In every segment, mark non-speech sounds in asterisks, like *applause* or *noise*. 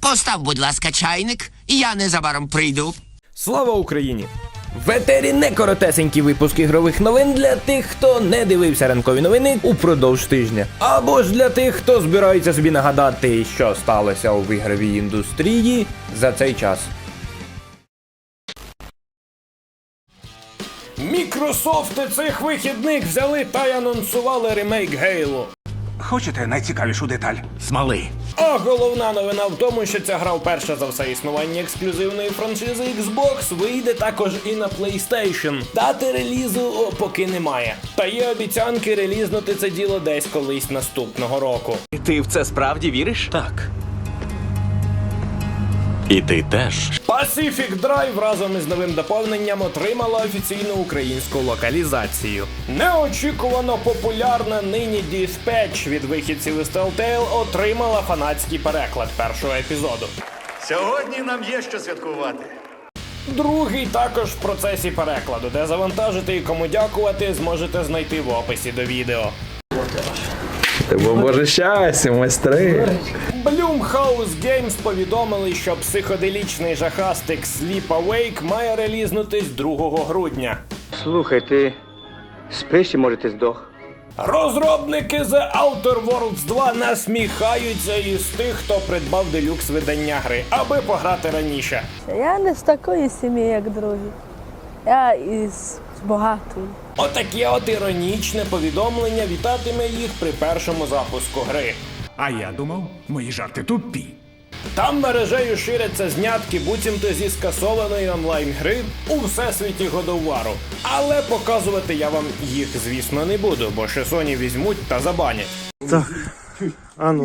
Постав, будь ласка, чайник, і я незабаром прийду. Слава Україні! В етері не коротесенький випуск ігрових новин для тих, хто не дивився ранкові новини упродовж тижня. Або ж для тих, хто збирається собі нагадати, що сталося у ігровій індустрії за цей час. Мікрософти цих вихідних взяли та й анонсували ремейк Гейло. Хочете найцікавішу деталь? Смоли. А головна новина в тому, що ця гра вперше за все існування ексклюзивної франшизи Xbox вийде також і на PlayStation. Дати релізу о, поки немає. Та є обіцянки релізнути це діло десь колись наступного року. Ти в це справді віриш? Так. І ти теж. Pacific Drive разом із новим доповненням отримала офіційну українську локалізацію. Неочікувано популярна нині Dispatch від вихідців із Telltale отримала фанатський переклад першого епізоду. Сьогодні нам є що святкувати. Другий також в процесі перекладу, де завантажити і кому дякувати, зможете знайти в описі до відео. Бо Боже щастя, майстри. Bloomhouse Games повідомили, що психоделічний жахастик Sleep Awake має релізнутись 2 грудня. Слухай, ти спиш чи може ти здох? Розробники The Outer Worlds 2 насміхаються із тих, хто придбав делюкс видання гри, аби пограти раніше. Я не з такої сім'ї, як другі. Я із багатої. Отаке от іронічне повідомлення вітатиме їх при першому запуску гри. А я думав, мої жарти тупі. Там мережею ширяться знятки буцімто зі скасованої онлайн-гри у всесвіті Годовару. Але показувати я вам їх, звісно, не буду, бо ще Sony візьмуть та забанять.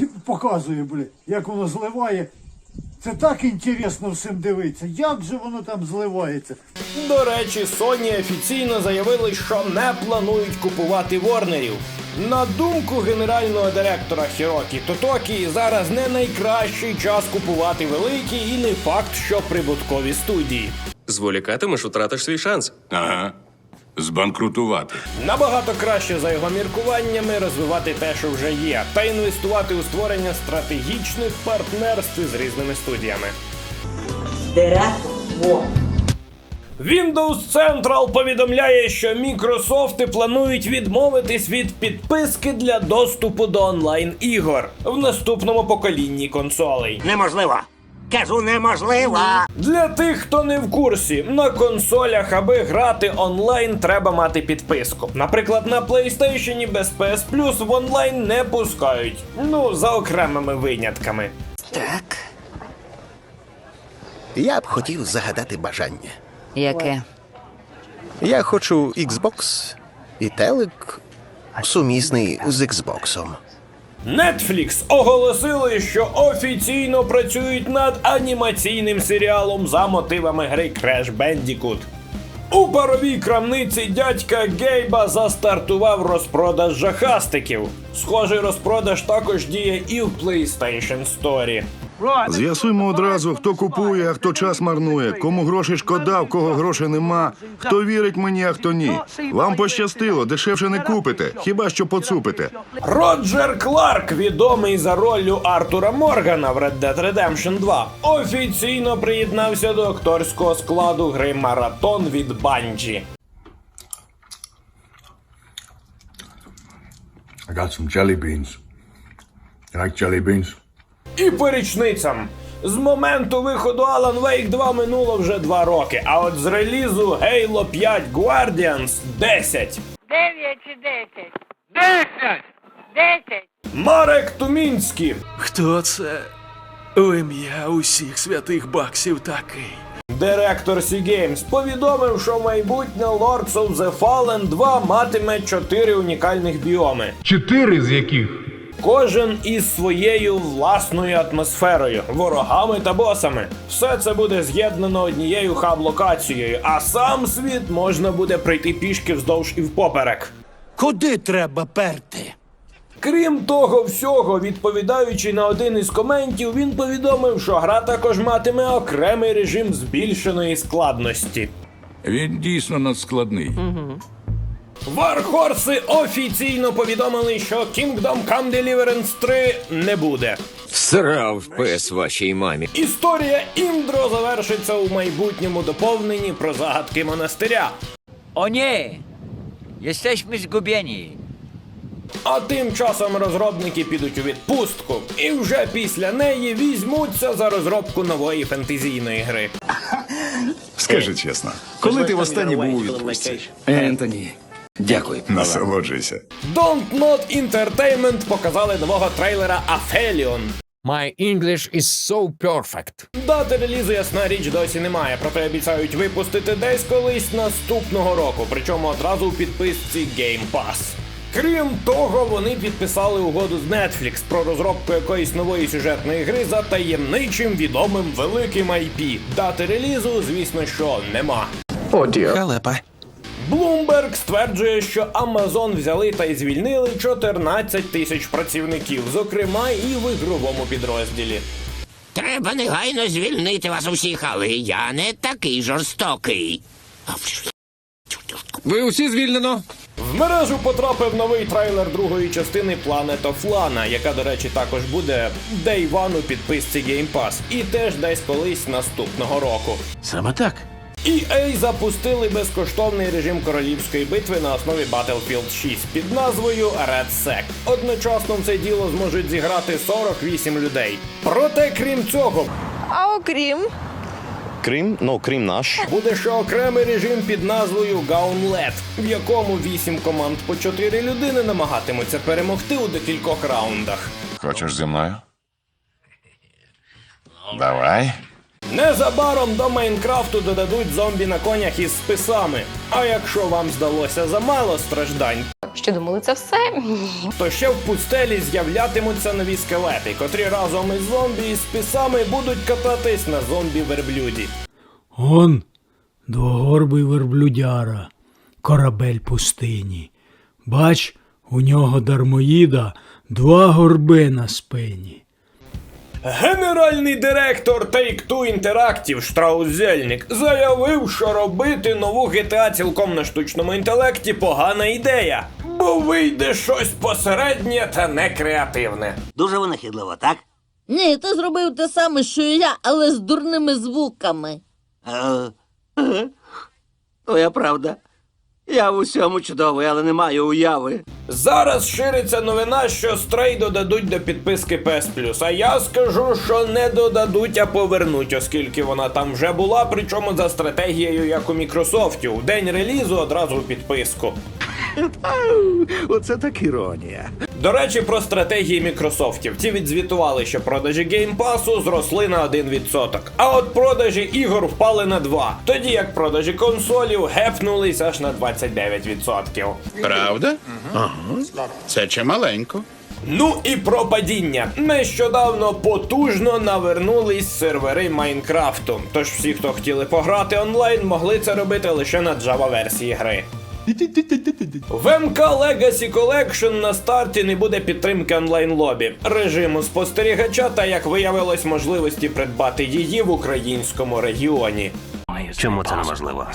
І *laughs* показує, блядь, як воно зливає. Це так інтересно всім дивитися. Як же воно там зливається? До речі, Sony офіційно заявили, що не планують купувати Ворнерів. На думку генерального директора Хірокі Тотокі, зараз не найкращий час купувати великі і не факт, що прибуткові студії. Зволікатимеш, утратиш свій шанс. Ага. Збанкрутувати. Набагато краще за його міркуваннями розвивати те, що вже є, та інвестувати у створення стратегічних партнерств з різними студіями. Windows Central повідомляє, що Мікрософти планують відмовитись від підписки для доступу до онлайн ігор в наступному поколінні консолей. Неможливо. Кажу, неможливо. Для тих, хто не в курсі, на консолях, аби грати онлайн, треба мати підписку. Наприклад, на PlayStation без PS Plus в онлайн не пускають. Ну, за окремими винятками. Так. Я б хотів загадати бажання. Яке? Я хочу Xbox і телек сумісний з Xbox. Netflix оголосили, що офіційно працюють над анімаційним серіалом за мотивами гри Crash Bandicoot. У паровій крамниці дядька Гейба застартував розпродаж жахастиків. Схожий розпродаж також діє і в PlayStation Store. З'ясуємо одразу, хто купує, а хто час марнує, кому грошей шкода, в кого грошей нема, хто вірить мені, а хто ні. Вам пощастило, дешевше не купите, хіба що поцупите. Роджер Кларк, відомий за роллю Артура Моргана в Red Dead Redemption 2, офіційно приєднався до акторського складу гри Маратон від Bungie. I got some jelly beans. You like jelly beans? І по річницям. З моменту виходу Alan Wake 2 минуло вже 2 роки, а от з релізу Halo 5 Guardians 10. Дев'ять чи десять? Десять! Десять! Марек Тумінський, Хто це? У ім'я усіх святих баксів такий. директор Sea Games, повідомив, що майбутнє Lords of the Fallen 2 матиме 4 унікальних біоми. Чотири з яких? Кожен із своєю власною атмосферою, ворогами та босами. Все це буде з'єднано однією хаб-локацією, а сам світ можна буде пройти пішки вздовж і впоперек. Куди треба перти? Крім того всього, відповідаючи на один із коментів, він повідомив, що гра також матиме окремий режим збільшеної складності. Він дійсно надскладний. Вархорси офіційно повідомили, що Kingdom Come Deliverance 3 не буде. Срав пес вашій мамі. Історія Індро завершиться у майбутньому доповненні про загадки монастиря. O nie! Jesteśmy zgubieni. А тим часом розробники підуть у відпустку і вже після неї візьмуться за розробку нової фентезійної гри. Скажи чесно, коли ти востаннє був у відпустці? Ентоні. Дякую. Насолоджуйся. Don't Not Entertainment показали нового трейлера Aphelion. My English is so perfect. Дати релізу, ясна річ, досі немає, проте обіцяють випустити десь колись наступного року, причому одразу у підписці Game Pass. Крім того, вони підписали угоду з Netflix про розробку якоїсь нової сюжетної гри за таємничим відомим великим IP. Дати релізу, звісно, що нема. Халепа. Bloomberg стверджує, що Amazon взяли та й звільнили 14 тисяч працівників, зокрема і в ігровому підрозділі. Треба негайно звільнити вас усіх, але я не такий жорстокий. Ви усі звільнено? В мережу потрапив новий трейлер другої частини Planet of Lana, яка, до речі, також буде Day One у підписці Game Pass, і теж десь колись наступного року. Саме так. EA запустили безкоштовний режим королівської битви на основі Battlefield 6 під назвою Red Sec. Одночасно в це діло зможуть зіграти 48 людей. Проте, крім цього, А окрім, Крим, ну крім наш. буде ще окремий режим під назвою Gauntlet, в якому 8 команд по 4 людини намагатимуться перемогти у декількох раундах. Хочеш зі мною? Давай. Незабаром до Майнкрафту додадуть зомбі на конях із списами. А якщо вам здалося замало страждань, що думали, це все? то ще в пустелі з'являтимуться нові скелети, котрі разом із зомбі і списами будуть кататись на зомбі-верблюді. Он двогорбий верблюдяра, корабель пустині. Бач, у нього дармоїда два горби на спині. Генеральний директор Take-Two Interactive Штраус Зельник заявив, що робити нову GTA цілком на штучному інтелекті погана ідея, бо вийде щось посереднє та некреативне. Дуже винахідливо, так? Ні, ти зробив те саме, що і я, але з дурними звуками. Твоя правда. Я в усьому чудовий, але не маю уяви. Зараз шириться новина, що стрей додадуть до підписки PS Plus, а я скажу, що не додадуть, а повернуть, оскільки вона там вже була, причому за стратегією, як у Мікрософті, в день релізу одразу у підписку. Оце так іронія. До речі, про стратегії Мікрософтів. Ті відзвітували, що продажі геймпасу зросли на 1%. А от продажі ігор впали на 2%. Тоді як продажі консолів гепнулись аж на 29%. Правда? Ага. Це чималенько. Ну і про падіння. Нещодавно потужно навернулись сервери Майнкрафту. Тож всі, хто хотіли пограти онлайн, могли це робити лише на Java версії гри. В МК Legacy Collection на старті не буде підтримки онлайн-лобі, режиму спостерігача та, як виявилось, можливості придбати її в українському регіоні. Чому це неможливо?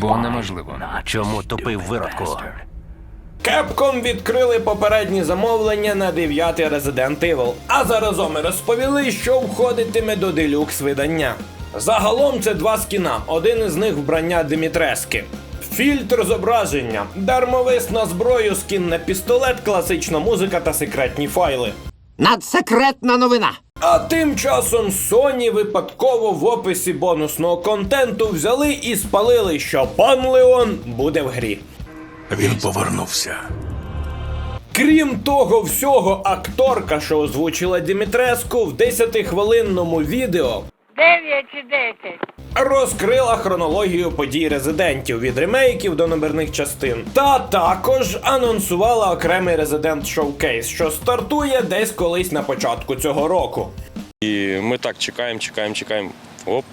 Бо неможливо. Чому тупий виродку? Capcom відкрили попередні замовлення на 9 Resident Evil, а заразом і розповіли, що входитиме до делюкс видання. Загалом це два скіна, один із них вбрання Димітрески. Фільтр зображення, дармовис на зброю, скін на пістолет, класична музика та секретні файли. Надсекретна новина. А тим часом Sony випадково в описі бонусного контенту взяли і спалили, що пан Леон буде в грі. Він повернувся. Крім того всього, акторка, що озвучила Дімітреску, в 10-хвилинному відео 9 чи 10. Розкрила хронологію подій резидентів від ремейків до номерних частин. Та також анонсувала окремий резидент шоукейс, що стартує десь колись на початку цього року. І ми так чекаємо, чекаємо, чекаємо. Оп.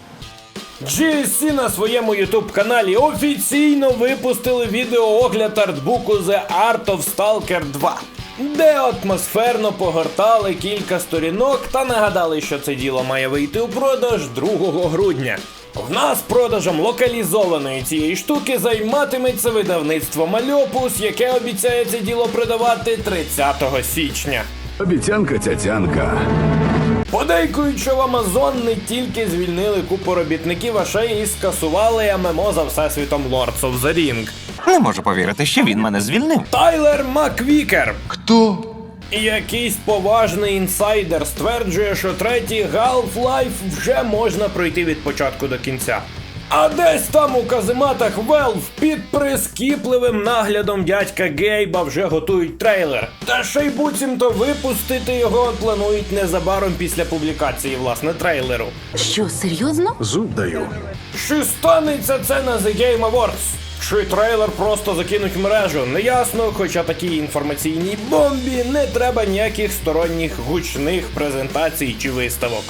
GSC на своєму YouTube каналі офіційно випустили відеоогляд артбуку The Art of Stalker 2, де атмосферно погортали кілька сторінок та нагадали, що це діло має вийти у продаж 2 грудня. В нас продажем локалізованої цієї штуки займатиметься видавництво Мальопус, яке обіцяє це діло продавати 30 січня. Обіцянка цяцянка. Подейкують, що в Амазон не тільки звільнили купу робітників, а ще й скасували ММО за всесвітом Lords of the Ring. Не можу повірити, що він мене звільнив. Тайлер Маквікер. Хто? Якийсь поважний інсайдер стверджує, що третій Half-Life вже можна пройти від початку до кінця. А десь там у казематах Valve під прискіпливим наглядом дядька Гейба вже готують трейлер. Та ще й буцімто випустити його планують незабаром після публікації власне трейлеру. Що, серйозно? Зуб даю. Чи станеться це на The Game Awards? Чи трейлер просто закинуть в мережу? Неясно, хоча такій інформаційній бомбі не треба ніяких сторонніх гучних презентацій чи виставок.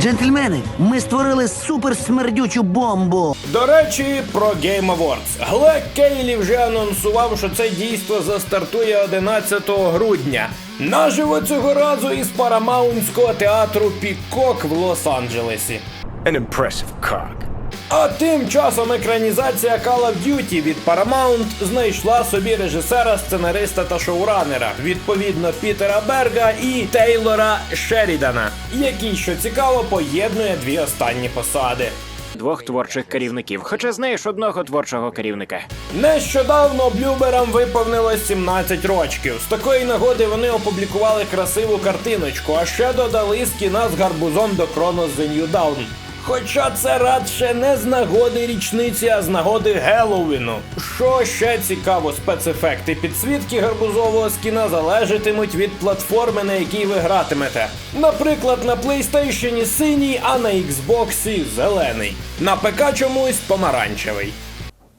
Джентльмени, ми створили суперсмердючу бомбу. До речі, про Game Awards. Глек Кейлі вже анонсував, що це дійство застартує 11 грудня. Наживо цього разу із парамаунтського театру Пікок в Лос-Анджелесі. An impressive cock. А тим часом екранізація Call of Duty від Paramount знайшла собі режисера, сценариста та шоуранера, відповідно Пітера Берга і Тейлора Шерідана, який, що цікаво, поєднує дві останні посади. Двох творчих керівників, хоча знаєш одного творчого керівника. Нещодавно блюберам виповнилось 17 рочків. З такої нагоди вони опублікували красиву картиночку, а ще додали скіна з гарбузом до Chronos The New Dawn. Хоча це радше не з нагоди річниці, а з нагоди Геловіну. Що ще цікаво, спецефекти підсвітки гарбузового скіна залежатимуть від платформи, на якій ви гратимете. Наприклад, на PlayStation синій, а на Xbox зелений. На ПК чомусь помаранчевий.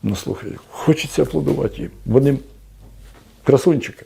Ну слухай, хочеться аплодувати. Вони красунчики.